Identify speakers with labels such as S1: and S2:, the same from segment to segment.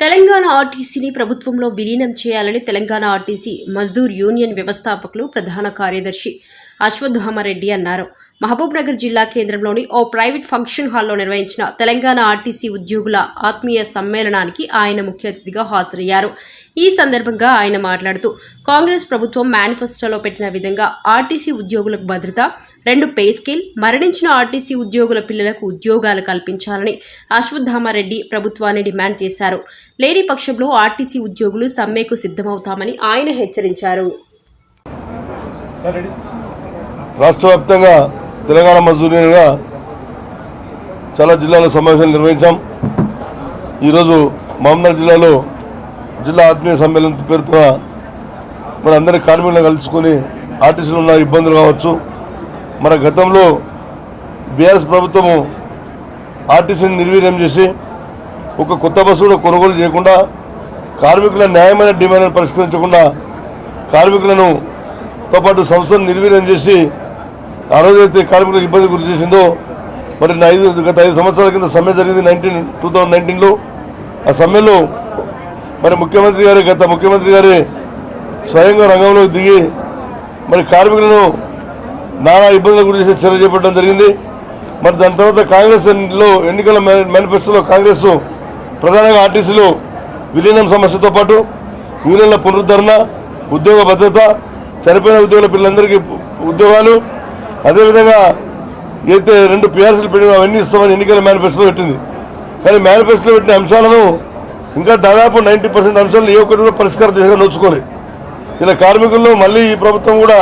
S1: తెలంగాణ ఆర్టీసీని ప్రభుత్వంలో విలీనం చేయాలని తెలంగాణ ఆర్టీసీ మజ్దూర్ యూనియన్ వ్యవస్థాపకులు ప్రధాన కార్యదర్శి అశ్వత్థామరెడ్డి అన్నారు. మహబూబ్నగర్ జిల్లా కేంద్రంలోని ఓ ప్రైవేట్ ఫంక్షన్ హాల్లో నిర్వహించిన తెలంగాణ ఆర్టీసీ ఉద్యోగుల ఆత్మీయ సమ్మేళనానికి ఆయన ముఖ్య అతిథిగా హాజరయ్యారు. ఈ సందర్భంగా ఆయన మాట్లాడుతూ కాంగ్రెస్ ప్రభుత్వం మేనిఫెస్టోలో పెట్టిన విధంగా ఆర్టీసీ ఉద్యోగులకు భద్రత రెండు పే స్కేల్ మరణించిన ఆర్టీసీ ఉద్యోగుల పిల్లలకు ఉద్యోగాలు కల్పించాలని అశ్వత్థామారెడ్డి ప్రభుత్వాన్ని డిమాండ్ చేశారు. లేని పక్షంలో ఆర్టీసీ ఉద్యోగులు సమ్మెకు సిద్ధమవుతామని ఆయన హెచ్చరించారు.
S2: రాష్ట్ర వ్యాప్తంగా తెలంగాణ మజూరీగా చాలా జిల్లాలో సమావేశాలు నిర్వహించాం. ఈరోజు మహమ్మద్ జిల్లాలో జిల్లా ఆత్మీయ సమ్మేళనం పేరుతో మన అందరి కార్మికులను కలుసుకొని ఆర్టీసీలో ఉన్న ఇబ్బందులు కావచ్చు మన గతంలో బీఆర్ఎస్ ప్రభుత్వము ఆర్టీసీని నిర్వీర్యం చేసి ఒక కొత్త బస్సు కూడా కొనుగోలు చేయకుండా కార్మికుల న్యాయమైన డిమాండ్ను పరిష్కరించకుండా కార్మికులను తో పాటు సంస్థను నిర్వీర్యం చేసి ఆ రోజైతే కార్మికులకు ఇబ్బంది గురి చేసిందో మరి ఐదు గత ఐదు సంవత్సరాల కింద సమ్మె జరిగింది నైన్టీన్ టూ థౌజండ్ నైన్టీన్లో. ఆ సమ్మెలో మరి ముఖ్యమంత్రి గారు గత ముఖ్యమంత్రి గారే స్వయంగా రంగంలోకి దిగి మరి కార్మికులను నానా ఇబ్బందులకు గురి చేసే చర్య చేపట్టడం జరిగింది. మరి దాని తర్వాత కాంగ్రెస్లో ఎన్నికల మేనిఫెస్టోలో కాంగ్రెస్ ప్రధానంగా ఆర్టీసీలో విలీనం సమస్యతో పాటు యూనియన్ల పునరుద్ధరణ ఉద్యోగ భద్రత చనిపోయిన ఉద్యోగుల పిల్లలందరికీ ఉద్యోగాలు. అదేవిధంగా అయితే రెండు పిఆర్సీలు పెట్టిన అవన్నీ ఇస్తామని ఎన్నికల మేనిఫెస్టోలో పెట్టింది. కానీ మేనిఫెస్టోలో పెట్టిన అంశాలను ఇంకా దాదాపు నైంటీ పర్సెంట్ అంశాలను ఏ ఒక్కటి కూడా పరిష్కార దిశగా నోచుకోలేదు ఇలా కార్మికుల్లో మళ్ళీ ఈ ప్రభుత్వం కూడా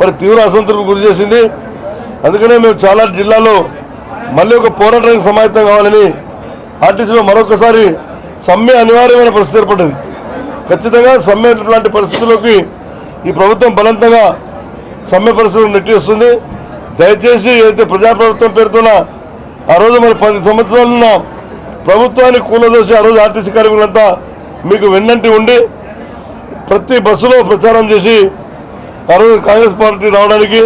S2: మరి తీవ్ర అసంతృప్తి గురి చేసింది. అందుకనే మేము చాలా జిల్లాలో మళ్ళీ ఒక పోరాటానికి సమాయత్తం కావాలని ఆర్టీసీలో మరొకసారి సమ్మె అనివార్యమైన పరిస్థితి ఏర్పడ్డది. ఖచ్చితంగా సమ్మె లాంటి పరిస్థితుల్లోకి ఈ ప్రభుత్వం బలవంతంగా సమ్మె పరిస్థితులు నెట్టేస్తుంది దయచేసి అయితే ప్రజాప్రభుత్వం పేరుతోన ఆ రోజు మరి పది సంవత్సరాలున్న ప్రభుత్వాన్ని కూలదోసి ఆ రోజు ఆర్టీసీ కార్మికులంతా మీకు వెన్నంటి ఉండి ప్రతి బస్సులో ప్రచారం చేసి ఆ రోజు కాంగ్రెస్ పార్టీ రావడానికి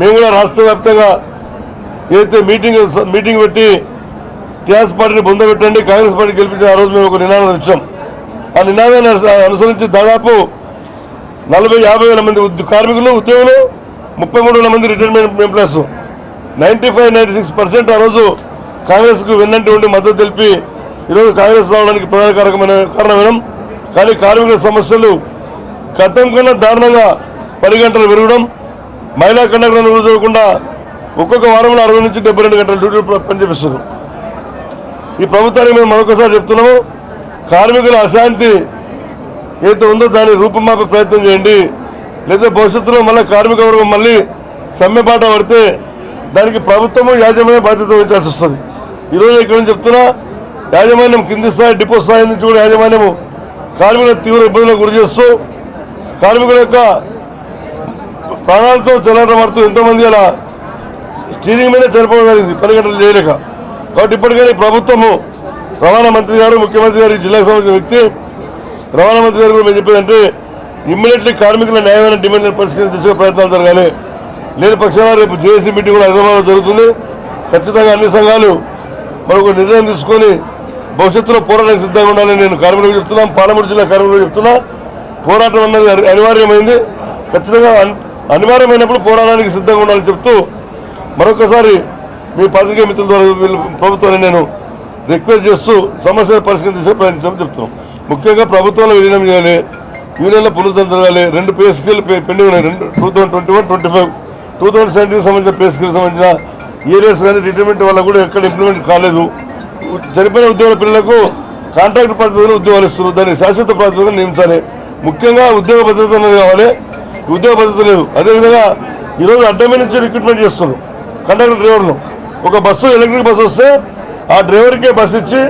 S2: మేము కూడా రాష్ట్ర వ్యాప్తంగా ఏదైతే మీటింగ్ మీటింగ్ పెట్టి టీఆర్ఎస్ పార్టీని పొందబెట్టండి కాంగ్రెస్ పార్టీ గెలిపించిన ఆ రోజు మేము ఒక నినాదం ఇచ్చాం. ఆ నినాదాన్ని అనుసరించి దాదాపు నలభై యాభై వేల మంది కార్మికులు ఉద్యోగులు ముప్పై మూడు వేల మంది retirement employees. Ninety five ninety six percent ఆ రోజు కాంగ్రెస్కు వెన్నంటి ఉండి మద్దతు తెలిపి ఈరోజు కాంగ్రెస్ రావడానికి ప్రధాన కారకమైన కారణమైన. కానీ కార్మికుల సమస్యలు గతం కన్నా దారుణంగా పది గంటలు పెరగడం మహిళా కండక్టర్లను చూడకుండా ఒక్కొక్క వారంలో అరవై నుంచి డెబ్బై రెండు గంటల డ్యూటీ పనిచేపిస్తున్నాం ఈ ప్రభుత్వానికి మేము మరొకసారి చెప్తున్నాము కార్మికుల అశాంతి ఏదైతే ఉందో దాన్ని రూపుమాపే ప్రయత్నం చేయండి. లేదా భవిష్యత్తులో మళ్ళీ కార్మిక వర్గం మళ్ళీ సమ్మెబాట పడితే దానికి ప్రభుత్వము యాజమాన్య బాధ్యత వహించాల్సి వస్తుంది. ఈరోజు ఇక్కడ నుంచి చెప్తున్నా యాజమాన్యం కింది స్థాయి డిపో స్థాయి నుంచి కూడా యాజమాన్యము కార్మికుల తీవ్ర ఇబ్బందులకు గురి చేస్తూ కార్మికుల యొక్క ప్రాణాలతో చెలటమాడుతూ ఎంతోమంది అలా స్టీరింగ్ మీద చనిపోవడం జరిగింది పని గంటలు చేయలేక. కాబట్టి ఇప్పటికైనా ప్రభుత్వము రవాణా మంత్రి గారు ముఖ్యమంత్రి గారు జిల్లాకు సంబంధించిన వ్యక్తి రవాణా మంత్రి గారు కూడా మేము చెప్పేదంటే ఇమ్మీడియట్లీ కార్మికుల న్యాయమైన డిమాండ్ పరిష్కరించే దిశగా ప్రయత్నాలు జరగాలి. లేని పక్షాన రేపు జేఏసీ మీటింగ్ కూడా హైదరాబాద్లో జరుగుతుంది. ఖచ్చితంగా అన్ని సంఘాలు మరొక నిర్ణయం తీసుకొని భవిష్యత్తులో పోరాటానికి సిద్ధంగా ఉండాలని నేను కార్మికులకు చెప్తున్నాను పాలమూరు జిల్లా కార్మికులకు చెప్తున్నా. పోరాటం అన్నది అనివార్యమైంది. ఖచ్చితంగా అనివార్యమైనప్పుడు పోరాటానికి సిద్ధంగా ఉండాలని చెప్తూ మరొకసారి మీ పత్రికా మిత్రుల ద్వారా వీళ్ళు ప్రభుత్వాన్ని నేను రిక్వెస్ట్ చేస్తూ సమస్యను పరిష్కరించే ప్రయత్నం చెప్తున్నాం. ముఖ్యంగా ప్రభుత్వంలో విలీనం చేయాలి యూనియన్లో పునరుద్ధరణ జరగాలి రెండు పే స్కేల్ పెండింగ్ ఉన్నాయి. రెండు two thousand twenty one twenty five two thousand సెవెంటీకి సంబంధించిన పే స్కేల్ సంబంధించిన ఏరియాస్ కానీ రిటైర్మెంట్ వల్ల కూడా ఎక్కడ ఇంప్లిమెంట్ కాలేదు. చనిపోయిన ఉద్యోగుల పిల్లలకు కాంట్రాక్ట్ పద్ధతిలో ఉద్యోగాలు ఇస్తున్నారు. దాన్ని శాశ్వత ప్రాతిపదికన నియమించాలి. ముఖ్యంగా ఉద్యోగ భద్రత అనేది కావాలి. ఉద్యోగ భద్రత లేదు. అదేవిధంగా ఈరోజు అడ్డమైన నుంచి రిక్రూట్మెంట్ చేస్తున్నారు కండక్టర్ డ్రైవర్లు ఒక బస్సు ఎలక్ట్రిక్ బస్సు వస్తే ఆ డ్రైవర్కే బస్సు ఇచ్చి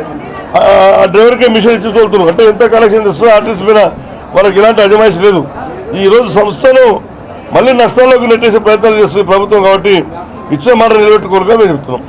S2: ఆ డ్రైవర్కే మిషన్ ఇచ్చి తోలుతున్నారు. అంటే ఎంత కలెక్షన్ తెస్తుందో ఆర్టిస్ట్ మీద వాళ్ళకి ఇలాంటి అజమాయిషి లేదు. ఈ రోజు సంస్థను మళ్ళీ నష్టాల్లోకి నెట్టేసే ప్రయత్నాలు చేస్తుంది ప్రభుత్వం కాబట్టి ఇచ్చిన మాట నిలబెట్టుకోరుగా మేము చెప్తున్నాం.